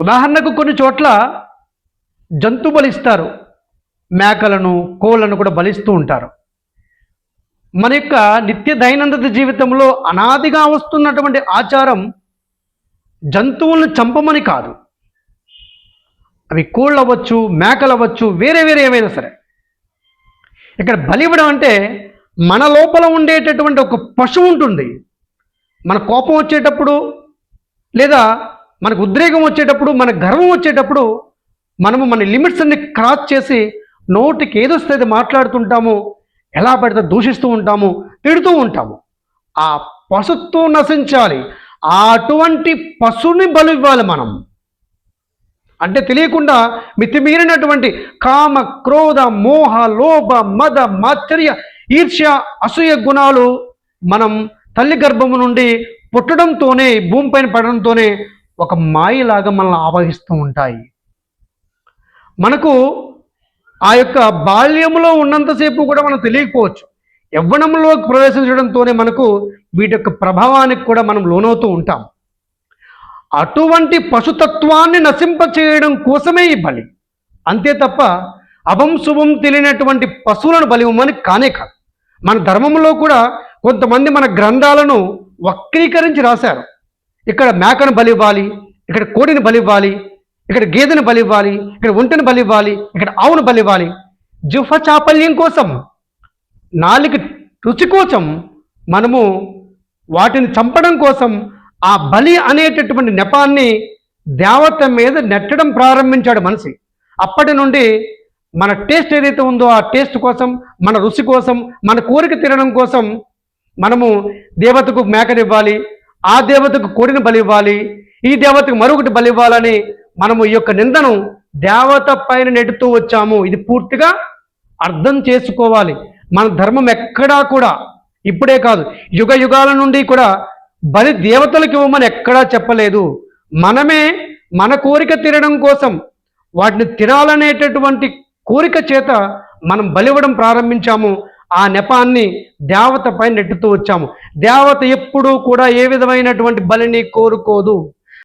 ఉదాహరణకు కొన్ని చోట్ల జంతు బలిస్తారు. మేకలను కోళ్ళను కూడా బలిస్తూ ఉంటారు. మన యొక్క నిత్య దైనందిన జీవితంలో అనాదిగా వస్తున్నటువంటి ఆచారం జంతువులను చంపమని కాదు. అవి కోళ్ళు అవ్వచ్చు మేకలు అవ్వచ్చు వేరే వేరే ఏమైనా సరే. ఇక్కడ బలివ్వడం అంటే మన లోపల ఉండేటటువంటి ఒక పశువు ఉంటుంది. మన కోపం వచ్చేటప్పుడు లేదా మనకు ఉద్రేకం వచ్చేటప్పుడు మన గర్వం వచ్చేటప్పుడు మనము మన లిమిట్స్ అన్ని క్రాస్ చేసి నోటికి ఏదొస్తే అది మాట్లాడుతుంటాము ఎలా పడితే దూషిస్తూ ఉంటాము తిడుతూ ఉంటాము. ఆ పశుత్వం నశించాలి. ఆ అటువంటి పశుని బలి ఇవ్వాలి మనం. అంటే తెలియకుండా మితిమీరినటువంటి కామ క్రోధ మోహ లోభ మద మాత్సర్య ఈర్ష్య అసూయ గుణాలు మనం తల్లి గర్భము నుండి పుట్టడంతోనే భూమిపైన పడడంతోనే ఒక మాయలాగా మనల్ని ఆవహిస్తూ ఉంటాయి. మనకు ఆ యొక్క బాల్యంలో ఉన్నంతసేపు కూడా మనం తెలియకపోవచ్చు. యవ్వనంలోకి ప్రవేశించడంతోనే మనకు వీటి యొక్క ప్రభావానికి కూడా మనం లోనవుతూ ఉంటాం. అటువంటి పశుతత్వాన్ని నశింప చేయడం కోసమే ఈ బలి. అంతే తప్ప అభం శుభం తెలియనటువంటి పశువులను బలివ్వమని కానే కాదు. మన ధర్మంలో కూడా కొంతమంది మన గ్రంథాలను వక్రీకరించి రాశారు. ఇక్కడ మేకను బలి ఇవ్వాలి ఇక్కడ కోడిని బలి ఇవ్వాలి ఇక్కడ గేదెను బలి ఇవ్వాలి ఇక్కడ ఒంటెను బలి ఇవ్వాలి ఇక్కడ ఆవును బలి ఇవ్వాలి జుఫ చాపల్యం కోసం నాలుగు రుచి కోసం మనము వాటిని చంపడం కోసం ఆ బలి అనేటటువంటి నెపాన్ని దేవత మీద నెట్టడం ప్రారంభించాడు మనిషి. అప్పటి నుండి మన టేస్ట్ ఏదైతే ఉందో ఆ టేస్ట్ కోసం మన రుచి కోసం మన కోరిక తినడం కోసం మనము దేవతకు మేకనివ్వాలి ఆ దేవతకు కోడిని బలి ఇవ్వాలి ఈ దేవతకు మరొకటి బలి ఇవ్వాలని మనము ఈ యొక్క నిందను దేవత పైన నెడుతూ వచ్చాము. ఇది పూర్తిగా అర్థం చేసుకోవాలి. మన ధర్మం ఎక్కడా కూడా ఇప్పుడే కాదు యుగ యుగాల నుండి కూడా బలి దేవతలకు ఇవ్వమని ఎక్కడా చెప్పలేదు. మనమే మన కోరిక తీరడం కోసం వాటిని తినాలనేటటువంటి కోరిక చేత మనం బలివ్వడం ప్రారంభించాము. ఆ నెపాన్ని దేవత పైన నెట్టుతూ వచ్చాము. దేవత ఎప్పుడూ కూడా ఏ విధమైనటువంటి బలిని కోరుకోదు.